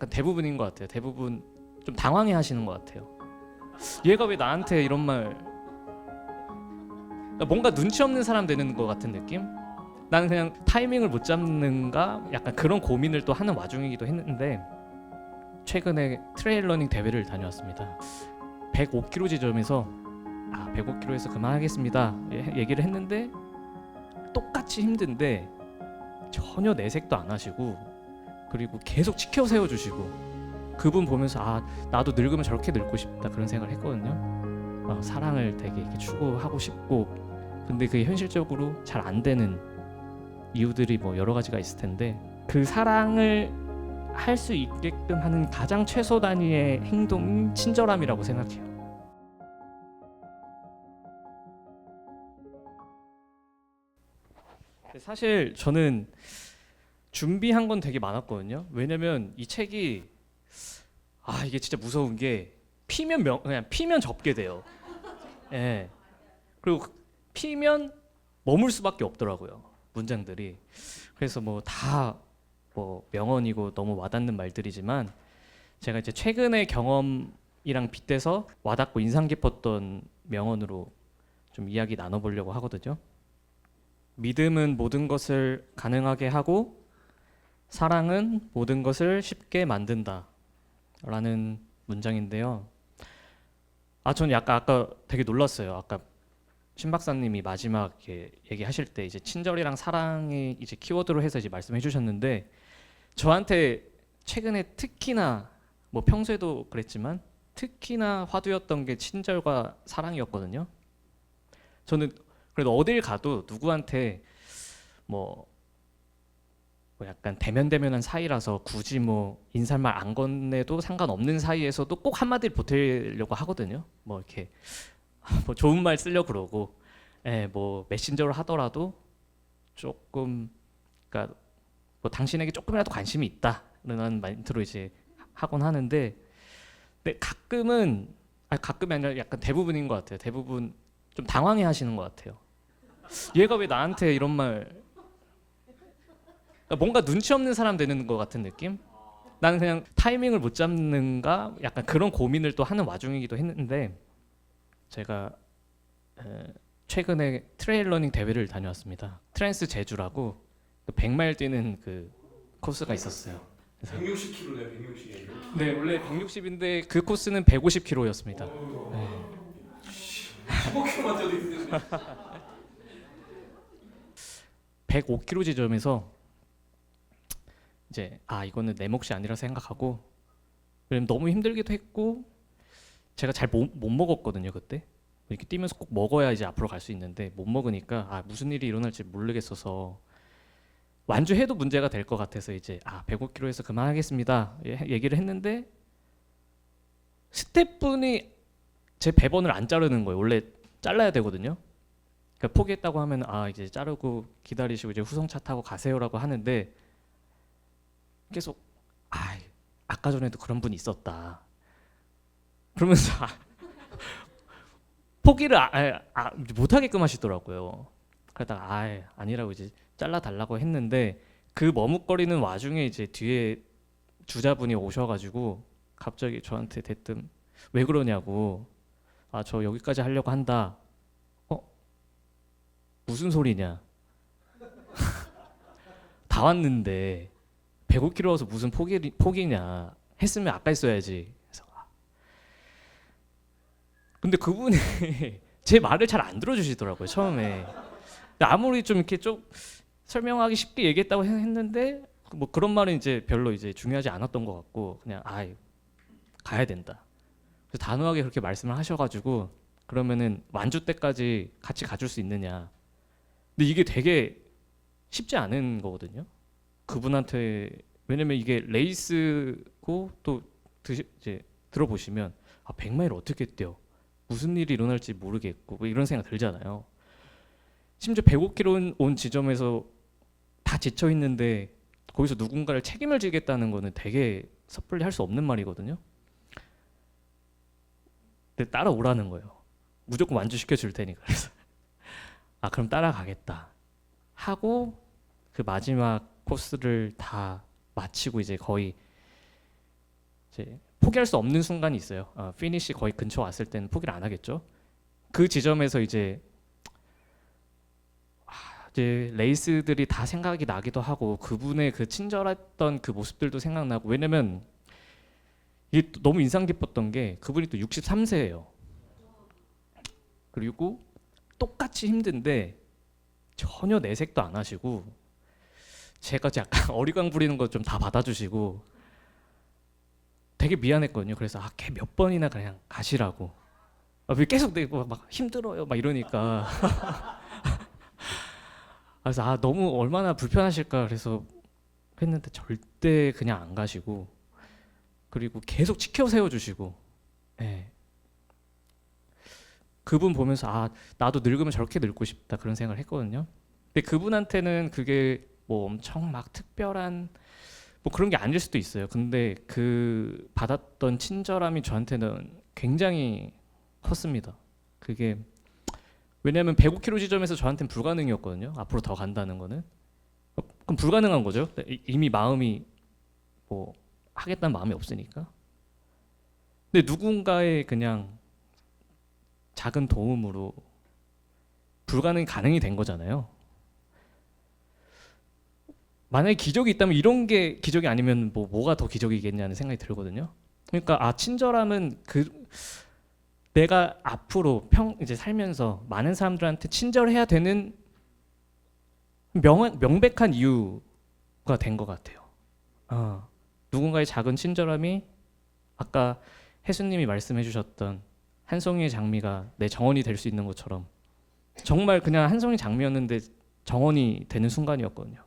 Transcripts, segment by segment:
약간 대부분인 것 같아요. 대부분 좀 당황해 하시는 것 같아요. 얘가 왜 나한테 이런 말 그러니까 뭔가 눈치 없는 사람 되는 것 같은 느낌? 나는 그냥 타이밍을 못 잡는가 약간 그런 고민을 또 하는 와중이기도 했는데 최근에 트레일 러닝 대회를 다녀왔습니다. 105km 지점에서 아 105km에서 그만하겠습니다 예, 얘기를 했는데 똑같이 힘든데 전혀 내색도 안 하시고 그리고 계속 지켜 세워 주시고 그분 보면서 아 나도 늙으면 저렇게 늙고 싶다 그런 생각을 했거든요. 어, 사랑을 되게 이렇게 추구하고 싶고 근데 그게 현실적으로 잘 안 되는 이유들이 뭐 여러 가지가 있을 텐데 그 사랑을 할 수 있게끔 하는 가장 최소 단위의 행동이 친절함이라고 생각해요. 사실 저는 준비한 건 되게 많았거든요. 왜냐면 이 책이 아 이게 진짜 무서운 게 피면 명 그냥 피면 접게 돼요. 예. 그리고 그 피면 머물 수밖에 없더라고요. 문장들이. 그래서 뭐다뭐 명언이고 너무 와닿는 말들이지만 제가 이제 최근의 경험이랑 빗대서 와닿고 인상 깊었던 명언으로 좀 이야기 나눠보려고 하거든요. 믿음은 모든 것을 가능하게 하고 사랑은 모든 것을 쉽게 만든다. 라는 문장인데요. 아, 저는 약간 아까 되게 놀랐어요. 아까 신 박사님이 마지막 얘기하실 때 이제 친절이랑 사랑이 이제 키워드로 해서 이제 말씀해 주셨는데 저한테 최근에 특히나 뭐 평소에도 그랬지만 특히나 화두였던 게 친절과 사랑이었거든요. 저는 그래도 어딜 가도 누구한테 뭐, 뭐 약간 대면대면한 사이라서 굳이 뭐 인사말 안 건네도 상관없는 사이에서도 꼭 한마디를 보태려고 하거든요. 뭐 이렇게 뭐 좋은 말 쓰려 그러고, 예, 뭐 메신저를 하더라도 조금, 그러니까 뭐 당신에게 조금이라도 관심이 있다라는 멘트로 이제 하곤 하는데, 근데 가끔은 아 가끔이 아니라 약간 대부분인 것 같아요. 대부분 좀 당황해 하시는 것 같아요. 얘가 왜 나한테 이런 말 뭔가 눈치 없는 사람 되는 것 같은 느낌? 나는 그냥 타이밍을 못 잡는가 약간 그런 고민을 또 하는 와중이기도 했는데 제가 에, 최근에 트레일 러닝 대회를 다녀왔습니다. 트랜스 제주라고 100마일 뛰는 그 코스가 있었어요. 160kg네 160. 네, 원래 160인데 그 코스는 150km였습니다. 네. 15kg만 뛰어도 힘든데. 105km 지점에서 이제 아 이거는 내 몫이 아니라 생각하고 왜냐면 너무 힘들기도 했고 제가 잘 못 먹었거든요 그때. 이렇게 뛰면서 꼭 먹어야 이제 앞으로 갈 수 있는데 못 먹으니까 아 무슨 일이 일어날지 모르겠어서 완주해도 문제가 될 것 같아서 이제 아 105km에서 그만하겠습니다. 예, 얘기를 했는데 스태프분이 제 배번을 안 자르는 거예요. 원래 잘라야 되거든요. 그러니까 포기했다고 하면 아 이제 자르고 기다리시고 이제 후성차 타고 가세요라고 하는데 계속 아 아까 전에도 그런 분이 있었다. 그러면서 아, 포기를 아, 아, 아, 못하게끔 하시더라고요. 그러다가 아 아니라고 이제 잘라 달라고 했는데 그 머뭇거리는 와중에 이제 뒤에 주자분이 오셔가지고 갑자기 저한테 대뜸 왜 그러냐고? 아 저 여기까지 하려고 한다 무슨 소리냐? 다 왔는데 105km 와서 무슨 포기 포기냐? 했으면 아까 했어야지. 그래서 아. 근데 그분이 제 말을 잘 안 들어주시더라고요 처음에. 아무리 좀 이렇게 좀 설명하기 쉽게 얘기했다고 했- 했는데 뭐 그런 말은 이제 별로 이제 중요하지 않았던 것 같고 그냥 아 가야 된다. 그래서 단호하게 그렇게 말씀을 하셔가지고 그러면은 완주 때까지 같이 가줄 수 있느냐? 근데 이게 되게 쉽지 않은 거거든요. 그분한테 왜냐면 이게 레이스고 또 드시, 이제 들어보시면 아 100마일 어떻게 뛰어? 무슨 일이 일어날지 모르겠고 뭐 이런 생각 들잖아요. 심지어 105km 온 지점에서 다 지쳐 있는데 거기서 누군가를 책임을 지겠다는 거는 되게 섣불리 할 수 없는 말이거든요. 근데 따라오라는 거예요. 무조건 완주시켜 줄 테니까. 그래서 아 그럼 따라가겠다 하고 그 마지막 코스를 다 마치고 이제 거의 이제 포기할 수 없는 순간이 있어요. 어, 피니시 거의 근처 왔을 때는 포기를 안 하겠죠. 그 지점에서 이제 아, 이제 레이스들이 다 생각이 나기도 하고 그분의 그 친절했던 그 모습들도 생각나고 왜냐면 이게 또 너무 인상 깊었던 게 그분이 또 63세예요. 그리고 똑같이 힘든데 전혀 내색도 안 하시고 제가 약간 어리광 부리는 거 좀 다 받아주시고 되게 미안했거든요. 그래서 아, 걔 몇 번이나 그냥 가시라고. 아, 왜 계속 내고 막 힘들어요, 막 이러니까. 그래서 아 너무 얼마나 불편하실까 그래서 했는데 절대 그냥 안 가시고 그리고 계속 지켜 세워 주시고. 예. 그분 보면서 아 나도 늙으면 저렇게 늙고 싶다 그런 생각을 했거든요. 근데 그분한테는 그게 뭐 엄청 막 특별한 뭐 그런 게 아닐 수도 있어요. 근데 그 받았던 친절함이 저한테는 굉장히 컸습니다. 그게 왜냐하면 105km 지점에서 저한테는 불가능이었거든요. 앞으로 더 간다는 거는 어, 그럼 불가능한 거죠. 이- 이미 마음이 뭐 하겠다는 마음이 없으니까. 근데 누군가의 그냥 작은 도움으로 불가능이 가능이 된 거잖아요. 만약에 기적이 있다면 이런 게 기적이 아니면 뭐 뭐가 더 기적이겠냐는 생각이 들거든요. 그러니까 아 친절함은 그 내가 앞으로 평 이제 살면서 많은 사람들한테 친절해야 되는 명 명백한 이유가 된 것 같아요. 아, 누군가의 작은 친절함이 아까 혜수님이 말씀해주셨던 한 송이의 장미가 내 정원이 될 수 있는 것처럼 정말 그냥 한 송이 장미였는데 정원이 되는 순간이었거든요.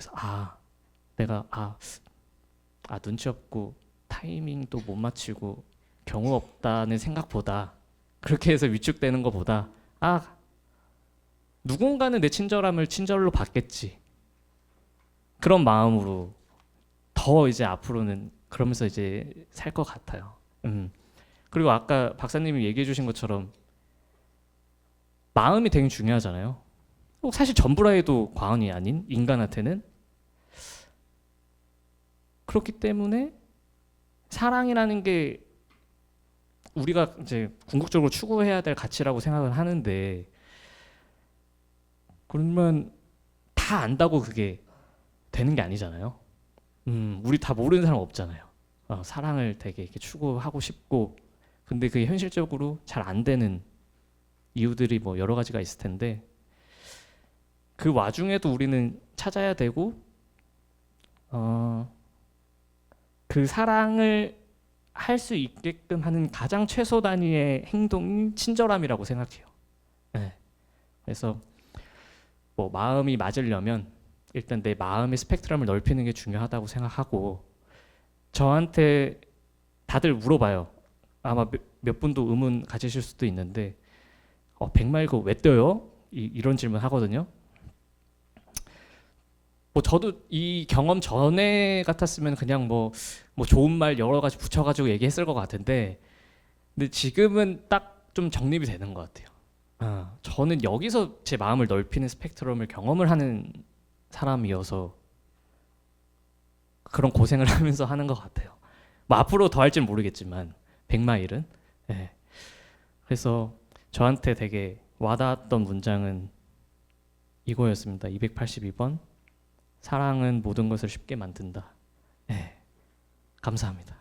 그래서 아 내가 아, 아 눈치 없고 타이밍도 못 맞추고 경우 없다는 생각보다 그렇게 해서 위축되는 것보다 아 누군가는 내 친절함을 친절로 받겠지 그런 마음으로 더 이제 앞으로는 그러면서 이제 살 것 같아요. 음. 그리고 아까 박사님이 얘기해 주신 것처럼 마음이 되게 중요하잖아요. 꼭 사실 전부라 해도 과언이 아닌 인간한테는 그렇기 때문에 사랑이라는 게 우리가 이제 궁극적으로 추구해야 될 가치라고 생각을 하는데 그러면 다 안다고 그게 되는 게 아니잖아요. 음, 우리 다 모르는 사람 없잖아요. 어, 사랑을 되게 이렇게 추구하고 싶고 근데 그게 현실적으로 잘 안 되는 이유들이 뭐 여러 가지가 있을 텐데 그 와중에도 우리는 찾아야 되고 어, 그 사랑을 할 수 있게끔 하는 가장 최소 단위의 행동이 친절함이라고 생각해요. 네. 그래서 뭐 마음이 맞으려면 일단 내 마음의 스펙트럼을 넓히는 게 중요하다고 생각하고 저한테 다들 물어봐요. 아마 몇, 몇 분도 의문 가지실 수도 있는데 어, 백말 이거 왜 떠요? 이, 이런 질문 하거든요. 뭐 저도 이 경험 전에 같았으면 그냥 뭐, 뭐 좋은 말 여러 가지 붙여가지고 얘기했을 것 같은데 근데 지금은 딱 좀 정립이 되는 것 같아요. 아, 저는 여기서 제 마음을 넓히는 스펙트럼을 경험을 하는 사람이어서 그런 고생을 하면서 하는 것 같아요. 뭐 앞으로 더 할지는 모르겠지만 백마일은 예. 그래서 저한테 되게 와닿았던 문장은 이거였습니다. 282번 사랑은 모든 것을 쉽게 만든다. 예. 감사합니다.